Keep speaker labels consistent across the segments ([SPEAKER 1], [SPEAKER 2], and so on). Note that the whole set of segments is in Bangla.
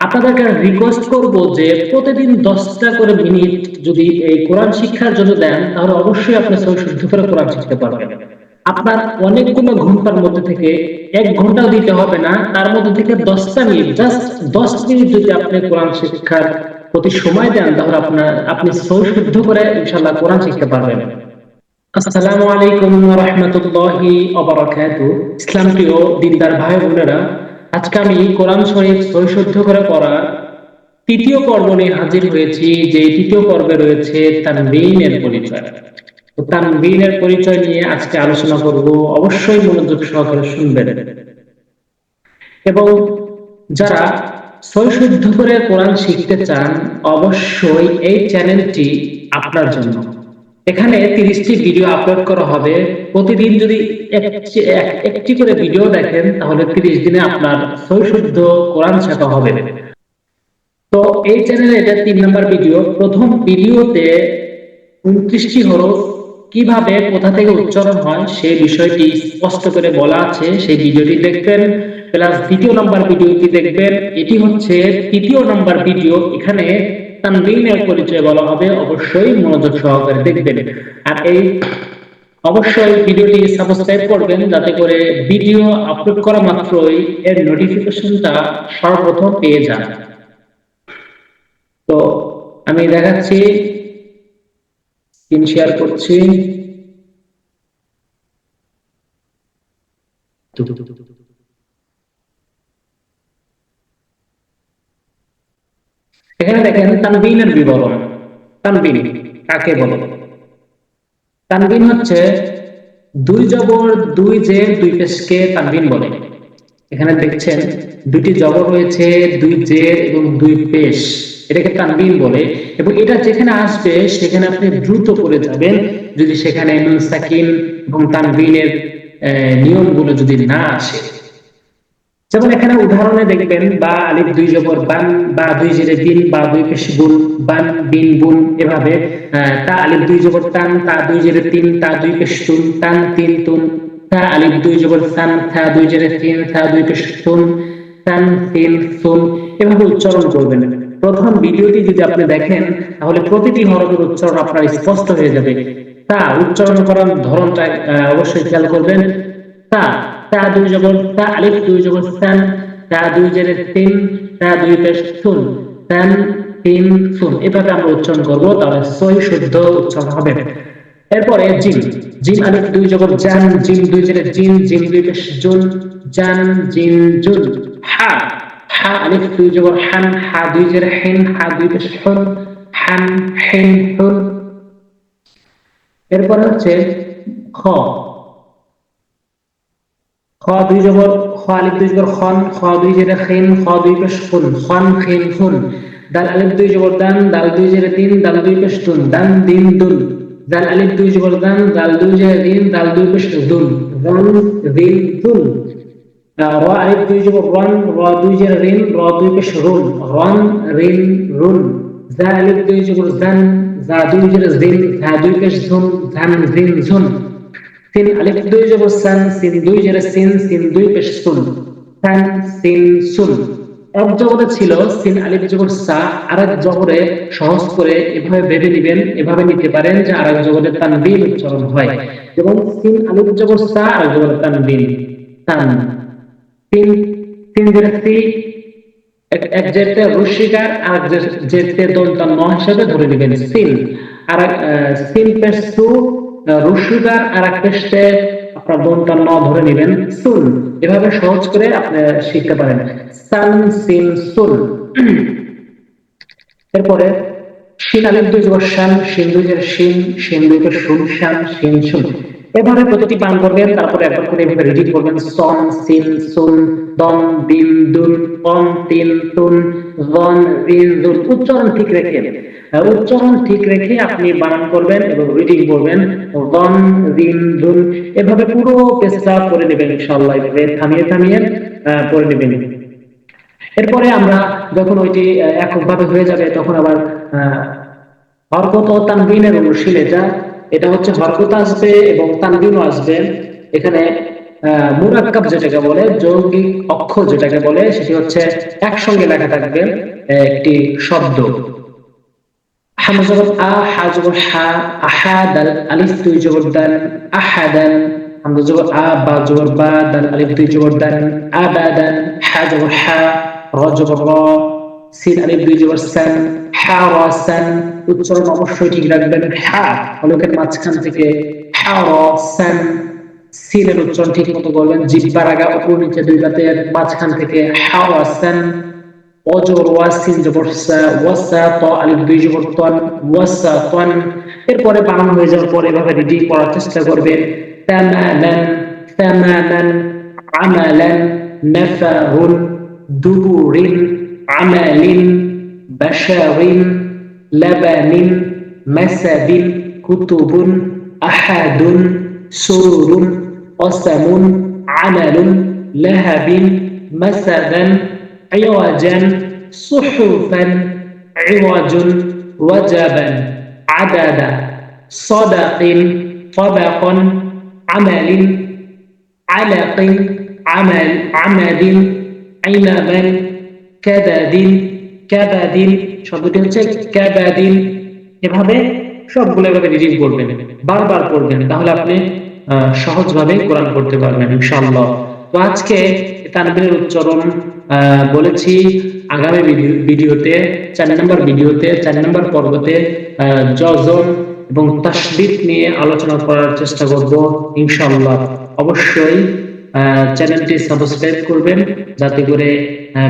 [SPEAKER 1] আপনাদেরকে রিকোয়েস্ট করব যে প্রতিদিন দশটা করে মিনিট যদি এই কোরআন শিক্ষার জন্য দেন, তাহলে অবশ্যই আপনি শুদ্ধ করে কোরআন শিখতে পারবেন। আপনার অনেকগুলো ঘণ্টার মধ্যে থেকে এক ঘন্টাও দিতে হবে না, তার মধ্যে থেকে দশটা মিনিট জাস্ট দশ মিনিট যদি আপনি কোরআন শিক্ষার প্রতি সময় দেন, তাহলে আপনার, আপনি শুদ্ধ করে ইনশাল্লাহ কোরআন শিখতে পারবেন। আসসালামু আলাইকুম রাহমাতুল্লাহি ওয়া বারাকাতুহু। ইসলাম প্রিয় দিনদার ভাই বোনেরা আজকে আমি কোরআন শরীফ সৈশুদ্ধ করে পড়ার তৃতীয় পর্ব নিয়ে হাজির হয়েছি, যে তৃতীয় পর্বে রয়েছে তানবিনের পরিচয়। তানবিনের পরিচয় নিয়ে আজকে আলোচনা করব, অবশ্যই মনোযোগ সহকারে শুনবেন। এবং যারা সৈশুদ্ধ করে কোরআন শিখতে চান, অবশ্যই এই চ্যানেলটি আপনার জন্য। এখানে তিরিশটি ভিডিও আপলোড করা হবে। প্রতিদিন যদি একটি করে ভিডিও দেখেন, তাহলে তিরিশ দিনে আপনার সৈশুদ্ধ কোরআন শেখা হবে। তো এই চ্যানেলে এটা তিন নম্বর ভিডিও প্রথম ভিডিওতে উনত্রিশটি হরফ কীভাবে কোথা থেকে উচ্চারণ হয়, সেই বিষয়টি স্পষ্ট করে বলা আছে। সেই ভিডিওটি দেখবেন, প্লাস দ্বিতীয় নম্বর ভিডিওটি দেখবেন। এটি হচ্ছে তৃতীয় নম্বর ভিডিও এখানে তানবিনের পরিচয় বলা হবে, অবশ্যই মনোযোগ সহকারে দেখবেন। আর এই অবশ্যই ভিডিওটি সাবস্ক্রাইব করবেন, যাতে করে ভিডিও আপলোড করা মাত্রই এর নোটিফিকেশনটা সর্বপ্রথম পেয়ে যান। তো আমি দেখাচ্ছি স্ক্রিন শেয়ার করছি। এখানে দেখেন তানবিনের বিবরণ। তানবিন কাকে বলে? তানবিন হচ্ছে দুই জবর, দুই যে, দুই পেশকে তানবিন বলে। এখানে দেখছেন দুটি জবর রয়েছে, দুই জে এবং দুই পেশ। এটাকে তানবিন বলে। এবং এটা যেখানে আসবে, সেখানে আপনি দ্রুত করে যাবেন। যদি সেখানে নুন সাকিন এবং তানবিনের নিয়মগুলো যদি না আসে যেমন এখানে উদাহরণে দেখবেন বা আলিফ দুই জবর বান, বা দুই জেরে দিন বা দুই পেশ বুন, বান, বিন, বুন এভাবে তা আলিফ দুই জবর তান, তা দুই জেরে তিন, তা দুই পেশ তুন, তান তিন তুন, তা আলিফ দুই জবর সান থা দুই জেরে তিন, তা দুই পেশ তুন, তান তিন সুন এভাবে উচ্চারণ করবেন। প্রথম ভিডিওটি যদি আপনি দেখেন, তাহলে প্রতিটি হরফের উচ্চারণ আপনার স্পষ্ট হয়ে যাবে। তা উচ্চারণ করার ধরনটা অবশ্যই খেয়াল করবেন। তা তা দুই জবর তা আলিফ, দুই জবর সান, তা দুই জেরে তিন, তা দুই পেশ সুন সান, তিন সুন এভাবে আমরা উচ্চারণ করব, তাহলে সহি শুদ্ধ উচ্চারণ হবে। এরপরে জিম জিম আলিফ, দুই জবর জান জিম দুই জেরে জিন জিম দুই পেশ জুন, জান, জিন জুন। হা হা আলিফ, দুই জবর হান, হা দুই জেরে হিন, হা দুই পেশ হুন, হান, হিন, হুন। এরপর হচ্ছে খ। খ দুই জবর খ আলিফ দুই জবর খন খ দুই জেরে খিন খ দুই পেশ খুন খন খিন খুন দাল আলিফ দুই জবর দান দাল দুই জেরে তিন দাল দুই পেশ তুন দান দিন দুন দাল আলিফ দুই জবর দান দাল দুই জেরে দিন দাল দুই পেশ দুন দান দিন দুন র আলিফ দুই জবর রন র দুই জেরে রিন র দুই পেশ রুন রন রিন রুন জা আলিফ দুই জবর জান জা দুই জেরে জিন জা ঝুন ঝান জিন সিন আলিফ দুই জবর সান সিন দুই জেরে সিন সিন দুই পেশ সুন সান সিন সুন। এক জবরে ছিল সিন আলিফ জবর সা আরেক জবরে সহজ করে এভাবে ভেবে নিবেন এভাবে নিতে পারেন যে আরেক জবরে তানবিন উচ্চারণ হয়। এবং সিন আলিফ জবর সা আরেক জবরে তানবিন তান। তিন তিন জেরে সি, এক জেরতে রস্বীকার আর জেরতে দলটা ন হিসাবে ধরে নেবেন সিন। আর সিন পেশ রস্যুদার আর এক পেশে আপনার দন্তার ন ধরে নেবেন, সুল। এভাবে সহজ করে আপনি শিখতে পারেন। সান সিন সুল। এরপরে শিন আলিম দুই যুব শ্যাম সিন দুই জের শিন সিন দুই জের শুন শান শিন শুন এভাবে প্রতিটি পান করবেন, তারপরে একবার করে এভাবে রিডিং করবেন সন, সিন সুন দম বিন দুন অন তিন তুন গন রিন দুন উচ্চারণ ঠিক রেখে, উচ্চারণ ঠিক রেখে আপনি বানান করবেন এবং রিডিং করবেন গন রিন দুন এভাবে পুরো পেজটা করে নেবেন ইনশাআল্লাহ, এভাবে থামিয়ে থামিয়ে করে নেবেন। এরপরে আমরা যখন ওইটি এককভাবে হয়ে যাবে, তখন আবার হরকত তানবিনের অনুশীলে যা এটা হচ্ছে হরকত আসবে এবং তানবিনও আসবে। এখানে মুরাক্কাব যেটাকে বলে, যৌগিক অক্ষর যেটাকে বলে, সেটি হচ্ছে একসঙ্গে লেখা থাকবে একটি শব্দ। হামজা জবর আ হা আলিফ জবর দান, আহাদান, হামজা জবর আ, বা জবর বা দাল আলিফ দুই জবর দান, আবাদান হা, র জবর র সিন আলিফ দুই জবর হা র সান উচ্চারণ অবশ্যই ঠিক রাখবেন। হা হলকের মাঝখান থেকে হা র সান সিনের উচ্চারণ ঠিক মতো করবেন। জিব্বার আগা উপর নিচে দুই দাঁতের মাঝখান থেকে হা র সান অজর ওয়াসিন জবর ওয়াসা ত আলিফ দুই জবর তন, ওয়াসা তন। এরপরে বানানো হয়ে যাওয়ার পরে এভাবে রিডিং করার চেষ্টা করবেন। তামালান তামালান, আমালান, নাফাহুন দুবুরিন عمل بشر لبن مسد كتب أحد سور قسم عمل لهب مسدا عوجا صحفا عوج وجبا عددا صدق طبق عمل علق عمل عمد عنبا ক্যাবাদিন ক্যাবাদিন শব্দটি হচ্ছে ক্যাবাদিন। এভাবে সবগুলো এভাবে রিডিং করবেন, বারবার পড়বেন, তাহলে আপনি সহজভাবে কোরআন পড়তে পারবেন, ইনশাআল্লাহ। তো আজকে তানবিনের উচ্চারণ বলেছি আগামী ভিডিওতে, চার নম্বর ভিডিওতে, চার নম্বর পর্বতে জজম এবং তাসবিদ নিয়ে আলোচনা করার চেষ্টা করব, ইনশাআল্লাহ। অবশ্যই চ্যানেলটি সাবস্ক্রাইব করবেন যাতে করে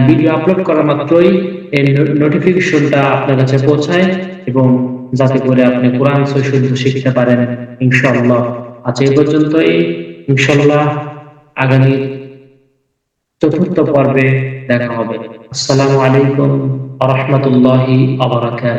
[SPEAKER 1] ভিডিও আপলোড করা মাত্রই এই নোটিফিকেশনটা আপনার কাছে পৌঁছায় এবং যাতে করে আপনি কোরআন শুদ্ধ শিখতে পারেন, ইনশাআল্লাহ। আজ এই পর্যন্তই। ইনশাআল্লাহ আগামী চতুর্থ পর্বে দেখা হবে। আসসালামু আলাইকুম আ রহমতুল্লাহি আবরাকাত